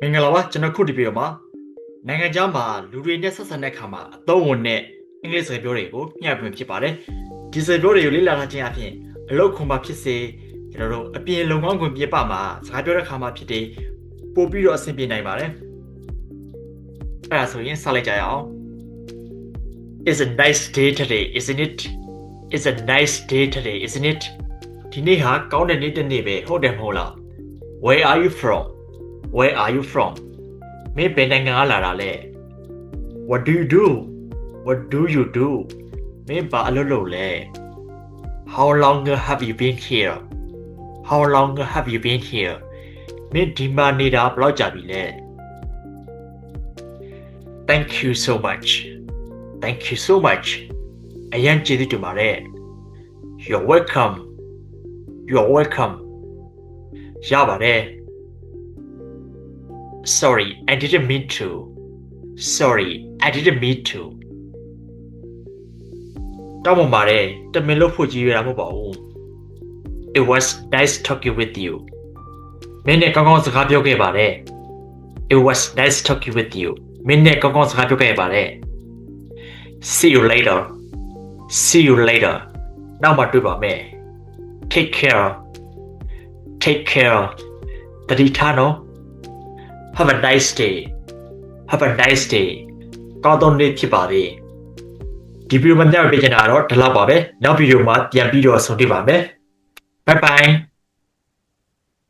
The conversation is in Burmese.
မင်္ဂလာပါကျွန်တော်ခုဒီဗီဒီယိုမှာနိုင်ငံခြားမှာလူတွေနဲ့ဆက်ဆံတဲ့အခါမှာအသုံးဝင်တဲ့အင်္ဂလိပ်စကားပြောတွေကိုမျှဝေဖြစ်ပါတယ်ဒီစကားပြောတွေကိုလေ့လာထားခြင်းအပြင်အလုပ်ခွန်မှာဖြစ်စေကျွန်တော်တို့အပြင်လုံကောင်းခွင့်ပြပမှာစကားပြောတဲ့အခါမှာဖြစ်တဲ့ပို့ပြီးတော့အဆင်ပြေနိုင်ပါတယ်အဲ့ဒါဆိုရင်ဆက်လိုက်ကြရအောင် It's a nice day today isn't it It's a nice day today isn't it ဒီနေ့ဟာကောင်းတဲ့နေ့တစ်နေ့ပဲဟုတ်တယ်မဟုတ်လား Where are you from Where are you from မင်းဘယ်နိုင်ငံကလာတာလဲ What do you do What do you do မင်းဘာအလုပ်လုပ်လဲ How long have you been here How long have you been here မင်းဒီမှာနေတာဘယ်လောက်ကြာပြီလဲ Thank you so much Thank you so much အရင်ကျေးဇူးတင်ပါတယ် You're welcome You're welcome ရပါတယ် Sorry I didn't mean to Sorry I didn't mean to တောင်းပန်ပါတယ်တမင်လို့ဖို့ကြီးရတာမဟုတ်ပါဘူး It was nice talking with you မင်းနဲ့ကောင်းကောင်းစကားပြောခဲ့ပါတယ် It was nice talking with you မင်းနဲ့ကောင်းကောင်းစကားပြောခဲ့ပါတယ် See you later See you later နောက်မှတွေ့ပါမယ် Take care Take care တတိထားနော် Have a nice day Have a nice day ကောင်းသောနေ့ဖြစ်ပါစေဒီဗီဒီယိုမှာမျှဝေပေးချင်တာတော့ဒီလောက်ပါပဲနောက်ဗီဒီယိုမှာပြန်ပြီးတော့ဆုံတွေ့ပါမယ် Bye bye